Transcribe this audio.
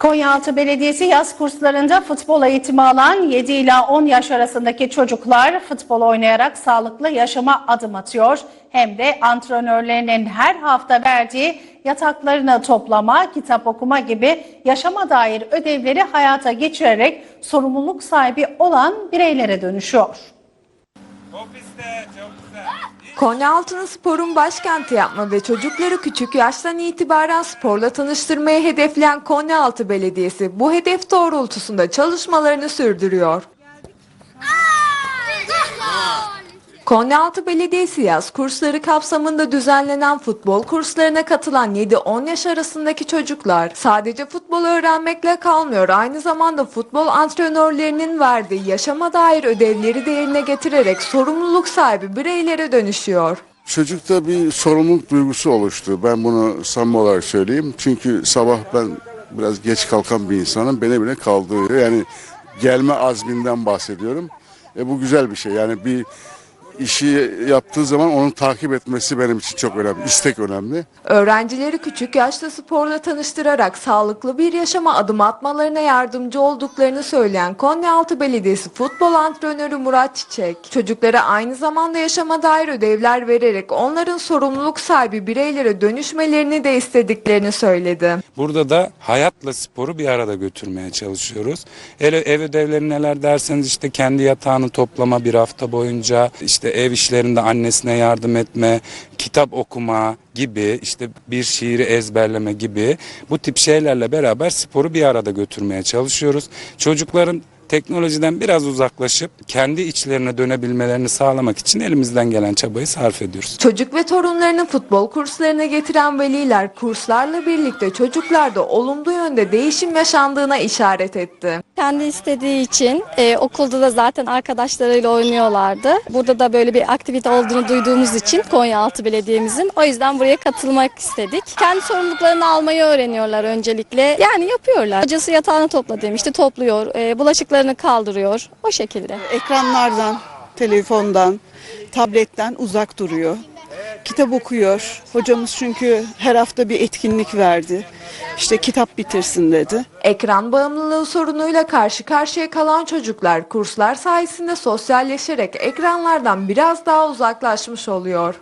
Konyaaltı Belediyesi yaz kurslarında futbol eğitimi alan 7 ila 10 yaş arasındaki çocuklar futbol oynayarak sağlıklı yaşama adım atıyor. Hem de antrenörlerinin her hafta verdiği yataklarını toplama, kitap okuma gibi yaşama dair ödevleri hayata geçirerek sorumluluk sahibi olan bireylere dönüşüyor. Ofiste çok güzel. Konyaaltı'nı sporun başkenti yapma ve çocukları küçük yaştan itibaren sporla tanıştırmayı hedefleyen Konyaaltı Belediyesi bu hedef doğrultusunda çalışmalarını sürdürüyor. Konyaaltı Belediyesi yaz kursları kapsamında düzenlenen futbol kurslarına katılan 7-10 yaş arasındaki çocuklar sadece futbol öğrenmekle kalmıyor. Aynı zamanda futbol antrenörlerinin verdiği yaşama dair ödevleri de yerine getirerek sorumluluk sahibi bireylere dönüşüyor. Çocukta bir sorumluluk duygusu oluştu. Ben bunu samimi olarak söyleyeyim. Çünkü sabah ben biraz geç kalkan bir insanım. Beni bile kaldırıyor. Yani gelme azminden bahsediyorum. E bu güzel bir şey. Yani bir işi yaptığı zaman onu takip etmesi benim için çok önemli. İstek önemli. Öğrencileri küçük yaşta sporla tanıştırarak sağlıklı bir yaşama adım atmalarına yardımcı olduklarını söyleyen Konyaaltı Belediyesi futbol antrenörü Murat Çiçek, çocuklara aynı zamanda yaşama dair ödevler vererek onların sorumluluk sahibi bireylere dönüşmelerini de istediklerini söyledi. Burada da hayatla sporu bir arada götürmeye çalışıyoruz. Ev, ev ödevleri neler derseniz işte kendi yatağını toplama bir hafta boyunca işte ev işlerinde annesine yardım etme, kitap okuma gibi işte bir şiiri ezberleme gibi bu tip şeylerle beraber sporu bir arada götürmeye çalışıyoruz. Çocukların teknolojiden biraz uzaklaşıp kendi içlerine dönebilmelerini sağlamak için elimizden gelen çabayı sarf ediyoruz. Çocuk ve torunlarını futbol kurslarına getiren veliler kurslarla birlikte çocuklarda olumlu yönde değişim yaşandığına işaret etti. Kendi istediği için e, okulda da zaten arkadaşlarıyla oynuyorlardı. Burada da böyle bir aktivite olduğunu duyduğumuz için Konyaaltı Belediye'mizin o yüzden buraya katılmak istedik. Kendi sorumluluklarını almayı öğreniyorlar öncelikle. Yani yapıyorlar. Hocası yatağını topla demişti topluyor. E, bulaşıklarını kaldırıyor. O şekilde. ekranlardan, telefondan, tabletten uzak duruyor. Kitap okuyor. Hocamız çünkü her hafta bir etkinlik verdi. İşte kitap bitirsin dedi. Ekran bağımlılığı sorunuyla karşı karşıya kalan çocuklar kurslar sayesinde sosyalleşerek ekranlardan biraz daha uzaklaşmış oluyor.